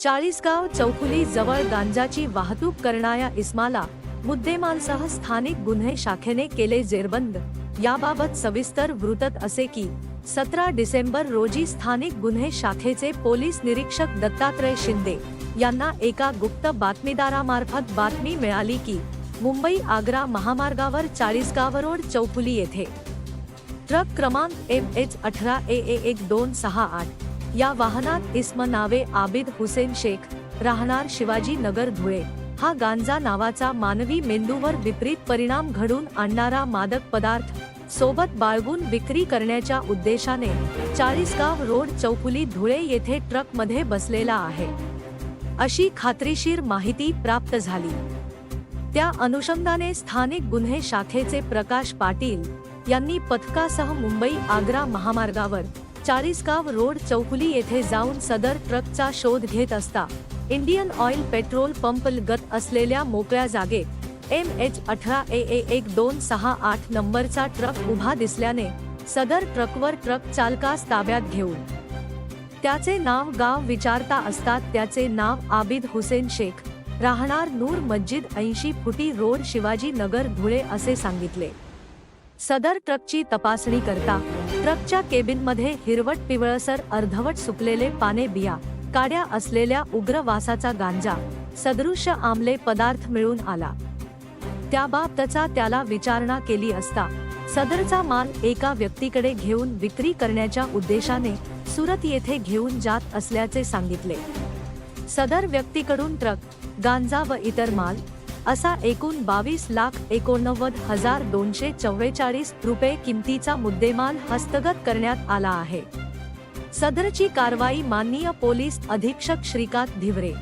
चाळीसगाव चौफुली जवळ गांजाची वाहतूक करणाऱ्या इस्माला मुद्देमालसह स्थानिक गुन्हे शाखेने केले जेरबंद. याबाबत सविस्तर वृत्त असे की सतरा डिसेंबर रोजी स्थानिक गुन्हे शाखेचे पोलीस निरीक्षक दत्तात्रय शिंदे यांना एका गुप्त बातमीदारामार्फत बातमी मिळाली की मुंबई आग्रा महामार्गावर चाळीसगाव रोड चौफुली येथे. ट्रक क्रमांक एम एच अठरा ए ए एक दोन सहा आठ या वाहनात इस्म नावे आबिद हुसेन शेख राहणार शिवाजी नगर धुळे. हा गांजा नावाचा मानवी मेंदूवर विपरीत परिणाम घडून आणणारा मादक पदार्थ सोबत बाळगून विक्री करण्याच्या उद्देशाने चाळीसगाव रोड चौफुली धुळे येथे ट्रकमध्ये बसलेला आहे. अशी खात्रीशीर माहिती प्राप्त झाली. त्या अनुषंगाने स्थानिक गुन्हे शाखेचे प्रकाश पाटील यांनी पथकासह मुंबई आग्रा महामार्गावर चाळीसगाव रोड चौकुली येथे जाऊन सदर ट्रकचा शोध घेत असता इंडियन ऑइल पेट्रोल पंप लगत असलेल्या मोकळ्या जागेत एम एच अठरा ए ए एक दोन सहा आठ नंबरचा ट्रक उभा दिसल्याने सदर ट्रकवर ट्रक चालकास ताब्यात घेऊन. त्याचे नाव गाव विचारता असतात त्याचे नाव आबिद हुसेन शेख राहणार नूर मस्जिद ऐंशी फुटी रोड शिवाजी नगर धुळे असे सांगितले. सदर ट्रकची तपासणी करता ट्रकच्या केबिनमध्ये हिरवट पिवळसर अर्धवट सुकलेले पाने बिया काड्या असलेल्या उग्र वासाचा गांजा सदृश आमले पदार्थ मिळून आला. त्याबाबतचा त्याला विचारणा केली असता सदरचा माल एका व्यक्तीकडे घेऊन विक्री करण्याच्या उद्देशाने सुरत येथे घेऊन जात असल्याचे सांगितले. सदर व्यक्तीकडून ट्रक गांजा व इतर माल असा एकूण बावीस लाख एकोणनव्वद हजार दोनशे चव्वेचाळीस रुपये किमतीचा मुद्देमाल हस्तगत करण्यात आला आहे. सदरची कारवाई माननीय पोलीस अधीक्षक श्रीकांत धिवरे.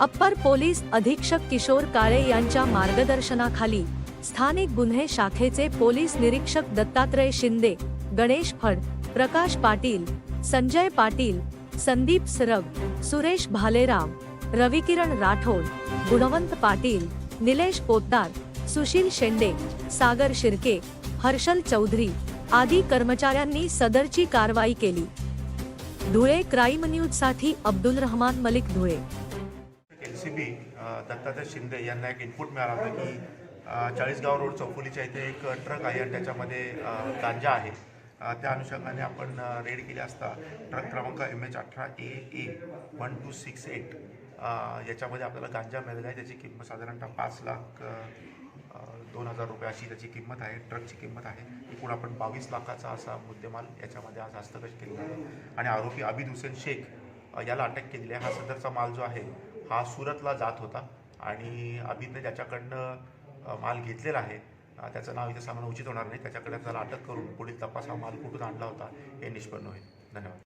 अप्पर पोलीस अधीक्षक किशोर काळे यांच्या मार्गदर्शनाखाली स्थानिक गुन्हे शाखेचे पोलीस निरीक्षक दत्तात्रय शिंदे गणेश फड प्रकाश पाटील संजय पाटील संदीप सरग सुरेश भालेराव रविकिरण राठोड गुणवंत पाटील निलेश पोतदार सुशील शेंडे सागर शिर्के हर्षल चौधरी आदी कर्मचाऱ्यांनी सदरची कारवाई केली. धुळे क्राईम न्यूजसाठी अब्दुल रहमान मलिक धुळे. एलसीबी दत्तात्रय शिंदे यांना एक इनपुट मिळाला होता की चाळीसगाव रोड चौफुलीच्या इथे एक ट्रक आहे आणि त्याच्यामध्ये गांजा आहे. त्या अनुषंगाने आपण रेड केली असता ट्रक क्रमांक एम एच अठरा A A one two six eight याच्यामध्ये आपल्याला गांजा मिळालेला आहे त्याची किंमत साधारणतः पाच लाख दोन हजार रुपये अशी त्याची किंमत आहे ट्रकची किंमत आहे. एकूण आपण बावीस लाखाचा असा मुद्देमाल याच्यामध्ये आज हस्तगत केलेला आहे. आणि आरोपी अबिद हुसेन शेख याला अटक केलेली आहे. हा सदरचा माल जो आहे हा सुरतला जात होता. आणि अभितने त्याच्याकडनं माल घेतलेला आहे. त्याचं नाव इथे सांगणं उचित होणार नाही. त्याच्याकडे त्याला अटक करून पुढील तपास हा माल कुठून आणला होता हे निष्पन्न होईल. धन्यवाद.